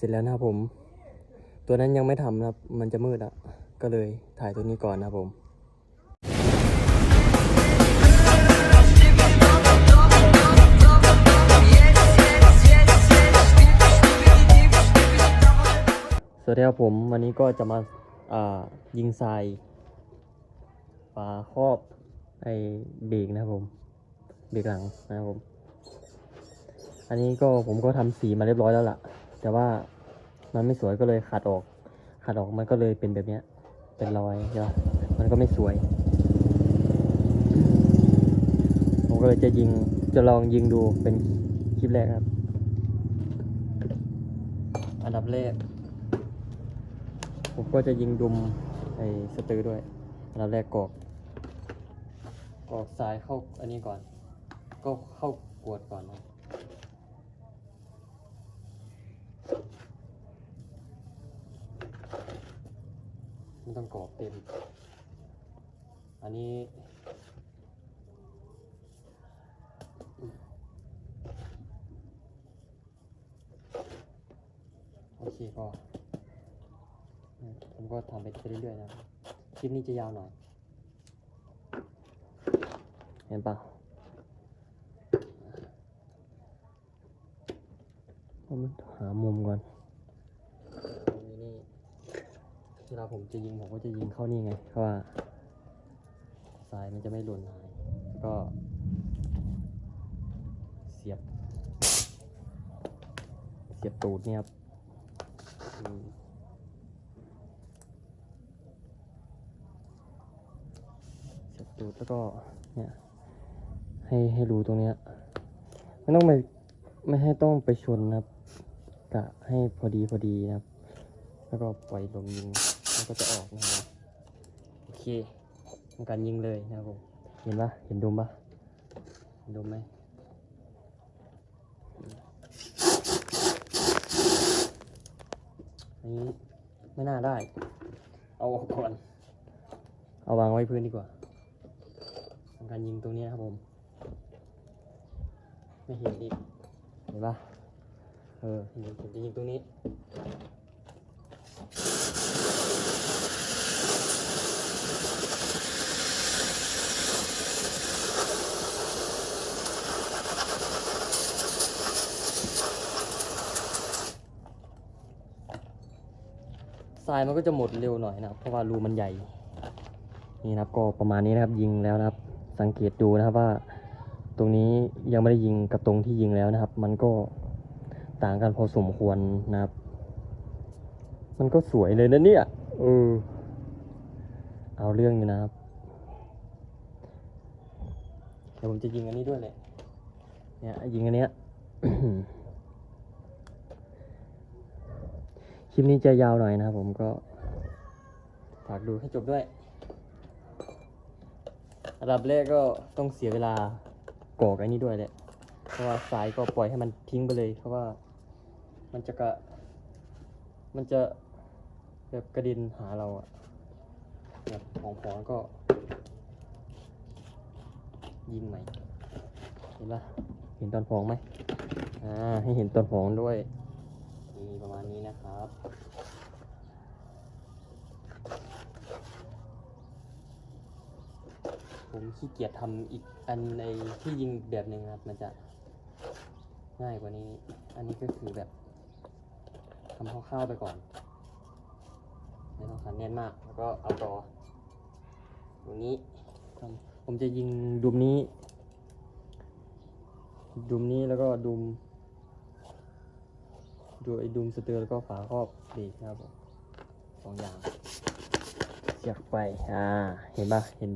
เสร็จแล้วนะครับผม ตัวนั้นยังไม่ทำนะครับ มันจะมืดอะก็เลยถ่ายตัวนี้ก่อนนะครับผมสวัสดีครับผมวันนี้ก็จะมาายิงทรายฝาครอบไอเบรกนะครับผมเบรกหลังนะครับผม อันนี้ก็ผมก็ทำสีมาเรียบร้อยแล้วล่ะ แต่ว่ามันไม่สวยก็เลยขัดออกขัดออกมันก็เลยเป็นแบบเนี้ย เป็นรอยใช่ปะมันก็ไม่สวย ผมก็เลยจะยิงจะลองยิงดูเป็นคลิปแรกครับ อันดับแรก ผมก็จะยิงดุมไอ้สตือด้วย อันดับแรกกอกกอกทรายเข้าอันนี้ก่อน ก็เข้ากวดก่อนนะ ไม่ต้องกรอกเต็ม อันนี้ โอเคก็ ผมก็ทำไปเรื่อยๆนะครับคลิปนี้จะยาวหน่อย เห็นปะผมหามุมก่อนตรงนี้นี่ เวลาผมจะยิงผมก็จะยิงเข้านี่ไง เพราะว่าสายมันจะไม่หล่นหายแล้วก็เสียบ เสียบตูดเนี่ยครับเสียบตูดแล้วก็เนี่ยให้ให้รูตรงเนี้ยไม่ต้องไปไม่ให้ต้องไปชนนะครับกะให้พอดีพอดีนะครับ แล้วก็ปล่อยลมยิง มันก็จะออกนะครับโอเคทำการยิงเลยนะครับผมเห็นปะเห็นดุมปะเห็นดุมไหมอันนี้ไม่น่าได้ เอาออกก่อน เอาวางไว้พื้นดีกว่าทำการยิงตรงนี้นะครับผม ไม่เห็นอีก เห็นปะเออเห็นจะยิงตรงนี้ ทรายมันก็จะหมดเร็วหน่อยนะครับเพราะว่ารูมันใหญ่ นี่นะครับก็ประมาณนี้นะครับยิงแล้วนะครับ สังเกตดูนะครับว่า ตรงนี้ยังไม่ได้ยิงกับตรงที่ยิงแล้วนะครับ มันก็ต่างกันพอสมควรนะครับ มันก็สวยเลยนะเนี่ยเออเอาเรื่องอยู่นะครับเดี๋ยวผมจะยิงอันนี้ด้วยแหละเนี่ยยิงอันเนี้ย ค ลิปนี้จะยาวหน่อยนะครับผมก็ฝากดูให้จบด้วยอันดับแรกก็ต้องเสียเวลากอกไอ้นี้ด้วยแหละ เพราะว่าสายก็ปล่อยให้มันทิ้งไปเลย เพราะว่ามันจะกระมันจะแบบกระด็นหาเราอะแบบของผองก็ ยิงใหม่ เห็นปะเห็นตอนผองไหมอ่าให้เห็นตอนผองด้วย นี่ประมาณนี้นะครับ ผมขี้เกียจทำอีกอันในที่ยิงแบบหนึ่งครับ มันจะง่ายกว่านี้ อันนี้ก็คือแบบทำคร่าวๆไปก่อนไม่ต้องขันแน่นมาก แล้วก็เอาต่อตรงนี้ ผมจะยิงดุมนี้ ดุมนี้แล้วก็ดุม ดูไอ้ดุมสเตอร์แล้วก็ฝาครอบเบรกนะครับสองอย่างเสียบไปอ่าเห็นปะเห็น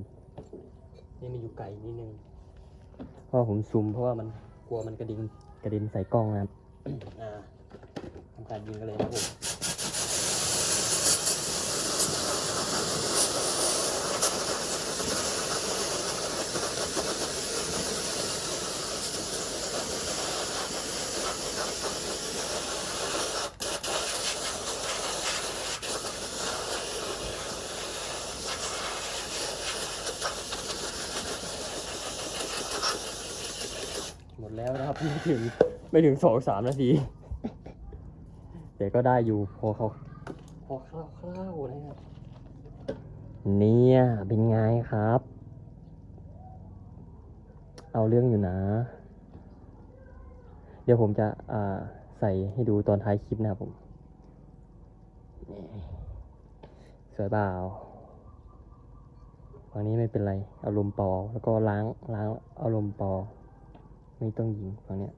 นี่มันอยู่ไกลนิดนึงเพราะผมซูมเพราะว่ามันกลัวมันกระดิ่งกระดิ่งใส่กล้องนะครับอ่าทำการยิงกันเลยนะผม ดแล้วนะครับไม่ถึงไม่ถึงสองสามนาทีใจแต่ก็ได้อยู่พอเขาพอคร่าวๆนะครับเนี่ยเป็นไงครับ เอาเรื่องอยู่นะ เดี๋ยวผมจะอ่าใส่ให้ดูตอนท้ายคลิปนะครับผมนี่สวยเปล่าฝั่งนี้ไม่เป็นไรเอาลมปอ แล้วก็ล้างล้างเอาลมปอ ไม่ต้องยิงฝั่งเนี้ย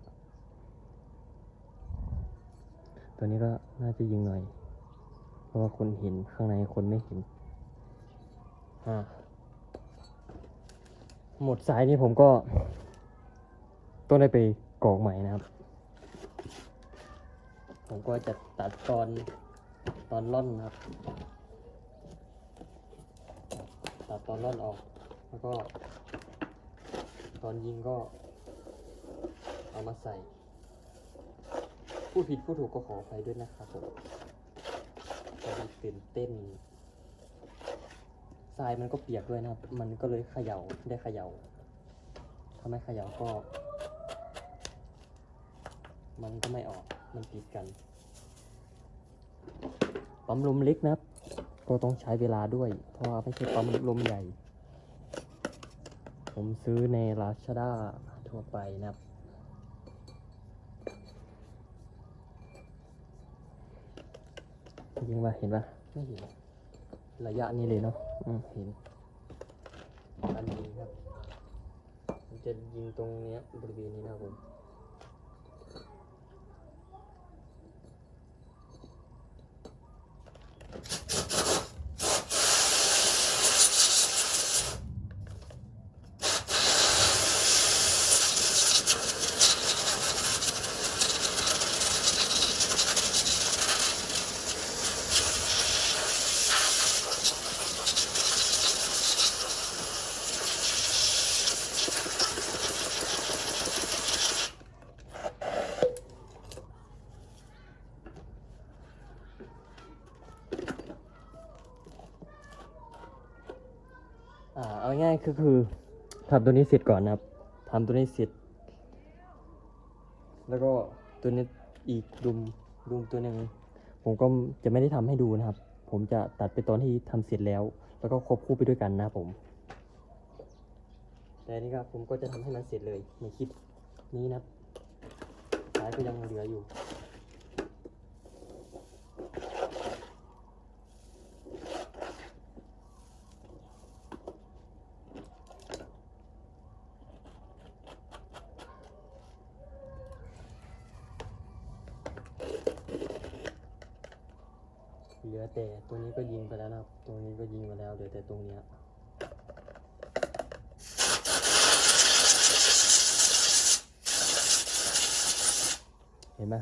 ตัวนี้ก็น่าจะยิงหน่อย เพราะว่าคนเห็นข้างในคนไม่เห็น อ่า หมดสายนี้ผมก็ ต้องได้ไปกรอกใหม่นะครับ ผมก็จะตัดตอนตอนล่อนนะครับ ตัดตอนล่อนออก แล้วก็ ตอนยิงก็ เอามาใส่ ผู้ผิดผู้ถูกก็ขออภัยด้วยนะครับผมตอนตื่นเต้นทรายมันก็เปียกด้วยนะครับ มันก็เลยเขย่าได้เขย่าถ้าไม่เขย่าก็ มันก็ไม่ออก มันติดกัน ปั๊มลมเล็กนะครับ ก็ต้องใช้เวลาด้วย เพราะว่าไม่ใช่ปั๊มลมใหญ่ ผมซื้อในลาชด้าทั่วไปนะครับ ยิงมาเห็นปะไม่เห็นระยะนี้เลยเนาะอืมเห็นอันนี้ครับจะยิงตรงเนี้ยบริเวณนี้นะครับผม ง่ายๆคือคือทำตัวนี้เสร็จก่อนนะครับทำตัวนี้เสร็จ แล้วก็ตัวนี้อีกดุมดุมตัวหนึ่งผมก็จะไม่ได้ทำให้ดูนะครับ ผมจะตัดไปตอนที่ทำเสร็จแล้ว แล้วก็ควบคู่ไปด้วยกันนะผม แต่นี่ครับผมก็จะทำให้มันเสร็จเลยในคลิปนี้นะครับสายก็ยังเหลืออยู่ ลือแต่ตรงนี้ก็ยิงไปแล้วนะครับ ตรงนี้ก็ยิงไปแล้วเหลือแต่ตรงเนี้ยเห็นไหม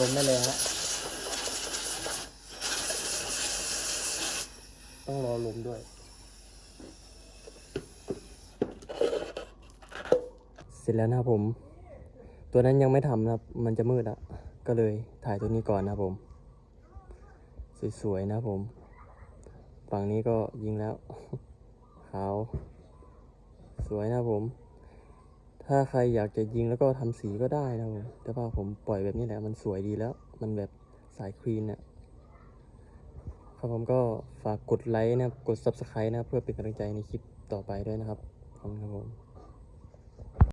ลงได้เลยฮะต้องรอลมด้วย เสร็จแล้วนะครับผม ตัวนั้นยังไม่ทำนะครับ มันจะมืดอะก็เลยถ่ายตัวนี้ก่อนนะครับผม สวยๆนะครับผม ฝั่งนี้ก็ยิงแล้ว ขาว สวยนะครับผม ถ้าใครอยากจะยิงแล้วก็ทำสีก็ได้นะครับผมแต่ว่าผมปล่อยแบบนี้แหละมันสวยดีแล้ว มันแบบสายครีนเนี่ยครับผมก็ฝากกดไลค์นะกด subscribe นะเพื่อเป็นกำลังใจในคลิปต่อไปด้วยนะครับขอบคุณครับผม